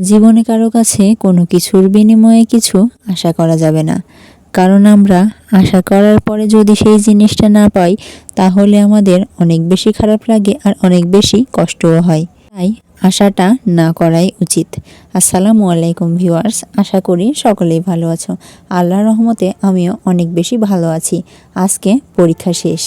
জীবনে কারও কাছে কোনো কিছুর বিনিময়ে কিছু আশা করা যাবে না। কারণ আমরা আশা করার পরে যদি সেই জিনিসটা না পাই, তাহলে আমাদের অনেক বেশি খারাপ লাগে আর অনেক বেশি কষ্টও হয়। তাই আশাটা না করাই উচিত। আসসালামু আলাইকুম ভিউয়ার্স, আশা করি সকলেই ভালো আছো। আল্লাহর রহমতে আমিও অনেক বেশি ভালো আছি। আজকে পরীক্ষা শেষ।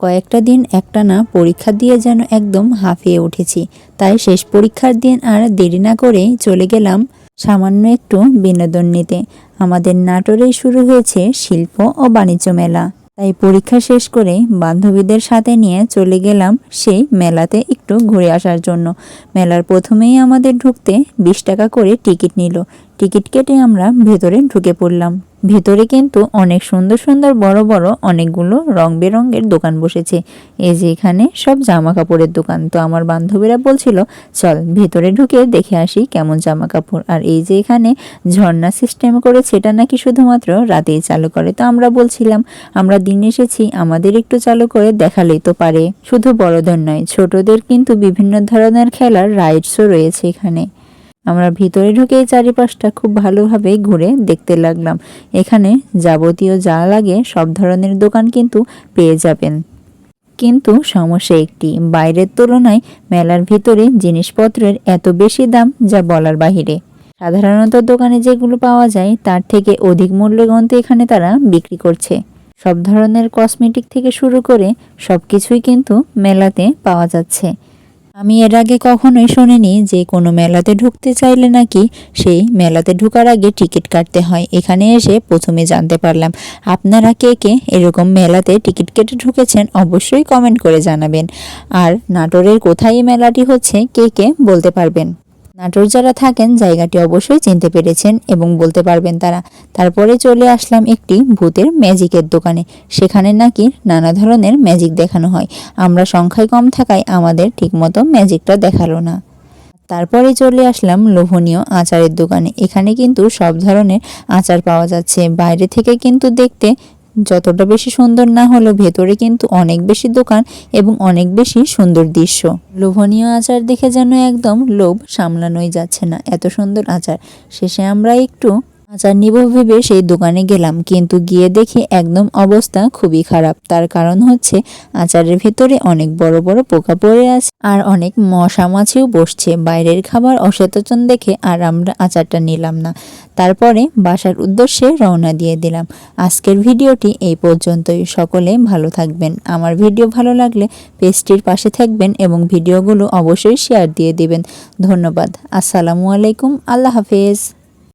কয়েকটা দিন একটানা পরীক্ষা দিয়ে যেন একদম হাঁফিয়ে উঠেছি। তাই শেষ পরীক্ষার দিন আর দেরি না করে চলে গেলাম সামান্য একটু বিনোদন নিতে। আমাদের নাটোরেই শুরু হয়েছে শিল্প ও বাণিজ্য মেলা। তাই পরীক্ষা শেষ করে বান্ধবীদের সাথে নিয়ে চলে গেলাম সেই মেলাতে একটু ঘুরে আসার জন্য। মেলার প্রথমেই আমাদের ঢুকতে বিশ টাকা করে টিকিট নিল। টিকিট কেটে আমরা ভেতরে ঢুকে পড়লাম। ভেতরে কিন্তু অনেক সুন্দর সুন্দর বড় বড় অনেকগুলো রং বেরঙের দোকান বসেছে। এই যে এখানে সব জামা কাপড়ের দোকান। তো আমার বান্ধবীরা বলছিল, চল ভেতরে ঢুকে দেখে আসি কেমন জামা কাপড় আর এই যে এখানে ঝর্ণা সিস্টেম করে সেটা নাকি শুধুমাত্র রাতেই চালু করে। তো আমরা বলছিলাম, আমরা দিন এসেছি, আমাদের একটু চালু করে দেখালেই তো পারে। শুধু বড়দের নয়, ছোটদের কিন্তু বিভিন্ন ধরনের খেলার রাইডসও রয়েছে এখানে। আমরা ভিতরে ঢুকেই চারিপাশটা খুব ভালোভাবে ঘুরে দেখতে লাগলাম। এখানে যাবতীয় যা লাগে সব ধরনের দোকান কিন্তু পেয়ে যাবেন। কিন্তু সমস্যা একটি, বাইরের তুলনায় মেলার ভিতরে জিনিসপত্রের এত বেশি দাম যা বলার বাহিরে। সাধারণত দোকানে যেগুলো পাওয়া যায়, তার থেকে অধিক মূল্যগ্রন্থে এখানে তারা বিক্রি করছে। সব ধরনের কসমেটিক থেকে শুরু করে সব কিছুই কিন্তু মেলাতে পাওয়া যাচ্ছে। আমি এর আগে কখনোই শুনিনি যে কোনো মেলাতে ঢুকতে চাইলে নাকি সেই মেলাতে ঢুকার আগে টিকিট কাটতে হয়। এখানে এসে প্রথমে জানতে পারলাম। আপনারা কে কে এরকম মেলাতে টিকিট কেটে ঢুকেছেন অবশ্যই কমেন্ট করে জানাবেন। আর নাটোরের কোথায় মেলাটি হচ্ছে কে কে বলতে পারবেন? নাটোর যারা থাকেন, জায়গাটি অবশ্যই চিনতে পেরেছেন এবং বলতে পারবেন তারা। তারপরে চলে আসলাম একটি ভূতের ম্যাজিকের দোকানে। সেখানে নাকি নানা ধরনের ম্যাজিক দেখানো হয়। আমরা সংখ্যায় কম থাকায় আমাদের ঠিকমতো ম্যাজিকটা দেখাল না। তারপরে চলে আসলাম লোভনীয় আচারের দোকানে। এখানে কিন্তু সব ধরনের আচার পাওয়া যাচ্ছে। বাইরে থেকে কিন্তু দেখতে যতটা বেশি সুন্দর না হলেও ভেতরে কিন্তু অনেক বেশি দোকান এবং অনেক বেশি সুন্দর দৃশ্য। লোভনীয় আচার দেখে যেন একদম লোভ সামলানোই যাচ্ছে না। এত সুন্দর আচার। শেষে আমরা একটু আচার নিব ভেবে সেই দোকানে গেলাম, কিন্তু গিয়ে দেখি একদম অবস্থা খুবই খারাপ। তার কারণ হচ্ছে আচারের ভেতরে অনেক বড় বড় পোকা পড়ে আছে আর অনেক মশা মাছিও বসছে। বাইরের খাবার অসচেতন দেখে আর আমরা আচারটা নিলাম না। তারপরে বাসার উদ্দেশ্যে রওনা দিয়ে দিলাম। আজকের ভিডিওটি এই পর্যন্তই। সকলে ভালো থাকবেন। আমার ভিডিও ভালো লাগলে পেজটির পাশে থাকবেন এবং ভিডিওগুলো অবশ্যই শেয়ার দিয়ে দিবেন। ধন্যবাদ। আসসালামু আলাইকুম। আল্লাহ হাফেজ।